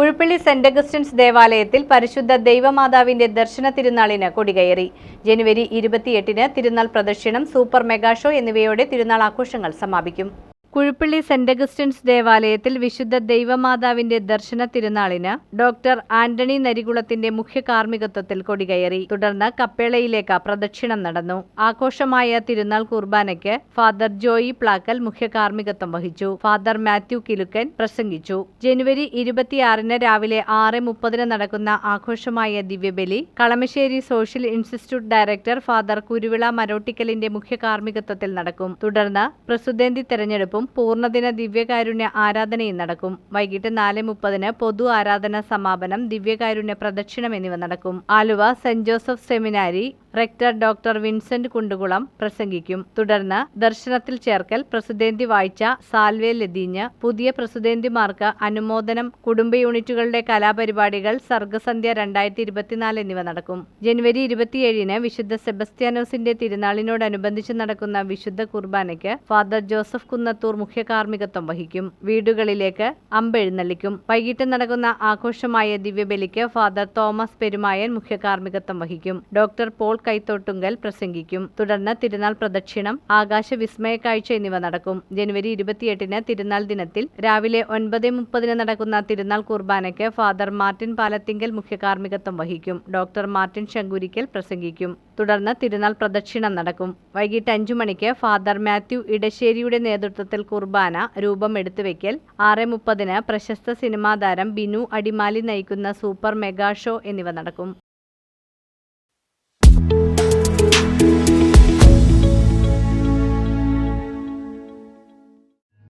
Kuzhuppilly saint Augustine's ദേവാലയത്തിൽ പരിശുദ്ധ ദൈവമാതാവിന്റെ ദർശന തിരുനാളിന് കൊടികയറി. ജനുവരി ഇരുപത്തിയെട്ടിന് തിരുനാൾ പ്രദക്ഷിണം സൂപ്പർ മെഗാഷോ എന്നിവയോടെ തിരുനാൾ ആഘോഷങ്ങൾ സമാപിക്കും. കുഴുപ്പള്ളി സെന്റ് അഗസ്റ്റിൻസ് ദേവാലയത്തിൽ വിശുദ്ധ ദൈവമാതാവിന്റെ ദർശന തിരുനാളിന് ഡോക്ടർ ആന്റണി നരികുളത്തിന്റെ മുഖ്യ കാർമ്മികത്വത്തിൽ കൊടികയറി. തുടർന്ന് കപ്പേളയിലേക്ക് പ്രദക്ഷിണം നടന്നു. ആഘോഷമായ തിരുനാൾ കുർബാനയ്ക്ക് ഫാദർ ജോയി പ്ലാക്കൽ മുഖ്യ കാർമ്മികത്വം വഹിച്ചു. ഫാദർ മാത്യു കിലുക്കൻ പ്രസംഗിച്ചു. ജനുവരി ഇരുപത്തിയാറിന് രാവിലെ ആറ് മുപ്പതിന് നടക്കുന്ന ആഘോഷമായ ദിവ്യബലി Kalamassery social institute director father Kuruvila മരോട്ടിക്കലിന്റെ മുഖ്യ കാർമ്മികത്വത്തിൽ നടക്കും. തുടർന്ന് പ്രസുദേന്തി തെരഞ്ഞെടുപ്പും പൂർണദിന ദിവ്യകാരുണ്യ ആരാധനയും നടക്കും. വൈകിട്ട് നാല് മുപ്പതിന് പൊതു ആരാധന സമാപനം ദിവ്യകാരുണ്യ പ്രദക്ഷിണം എന്നിവ നടക്കും. Aluva saint Joseph seminary rector doctor Vincent Kundukulam പ്രസംഗിക്കും. തുടർന്ന് ദർശനത്തിൽ ചേർക്കൽ പ്രസിദ്ധേന്തി വായിച്ച സാൽവേ ലതീഞ്ഞ് പുതിയ പ്രസിദ്ധേന്തിമാർക്ക് അനുമോദനം കുടുംബ യൂണിറ്റുകളുടെ കലാപരിപാടികൾ സർഗസന്ധ്യ രണ്ടായിരത്തി ഇരുപത്തിനാല് എന്നിവ നടക്കും. ജനുവരി ഇരുപത്തിയേഴിന് വിശുദ്ധ സെബസ്ത്യാനോസിന്റെ തിരുനാളിനോടനുബന്ധിച്ച് നടക്കുന്ന വിശുദ്ധ കുർബാനയ്ക്ക് ഫാദർ ജോസഫ് കുന്നത്തൂർ മുഖ്യ കാർമ്മികത്വം വഹിക്കും. വീടുകളിലേക്ക് അമ്പെഴുന്നള്ളിക്കും. വൈകിട്ട് നടക്കുന്ന ആഘോഷമായ ദിവ്യബലിക്ക് ഫാദർ തോമസ് പെരുമായൻ മുഖ്യ കാർമ്മികത്വം വഹിക്കും. ഡോക്ടർ പോൾ കൈത്തോട്ടുങ്കൽ പ്രസംഗിക്കും. തുടർന്ന് തിരുനാൾ പ്രദക്ഷിണം ആകാശ വിസ്മയ കാഴ്ച എന്നിവ നടക്കും. ജനുവരി ഇരുപത്തിയെട്ടിന് തിരുനാൾ ദിനത്തിൽ രാവിലെ ഒൻപത് മുപ്പതിന് നടക്കുന്ന തിരുനാൾ കുർബാനയ്ക്ക് ഫാദർ മാർട്ടിൻ പാലത്തിങ്കൽ മുഖ്യ കാർമ്മികത്വം വഹിക്കും. ഡോക്ടർ മാർട്ടിൻ ശങ്കുരിക്കൽ പ്രസംഗിക്കും. തുടർന്ന് തിരുനാൾ പ്രദക്ഷിണം നടക്കും. വൈകിട്ട് അഞ്ചു മണിക്ക് ഫാദർ മാത്യു ഇടശ്ശേരിയുടെ നേതൃത്വത്തിൽ കുർബാന രൂപം എടുത്തുവെക്കൽ ആറ് മുപ്പതിന് പ്രശസ്ത സിനിമാതാരം ബിനു അടിമാലി നയിക്കുന്ന സൂപ്പർ മെഗാ ഷോ എന്നിവ നടക്കും.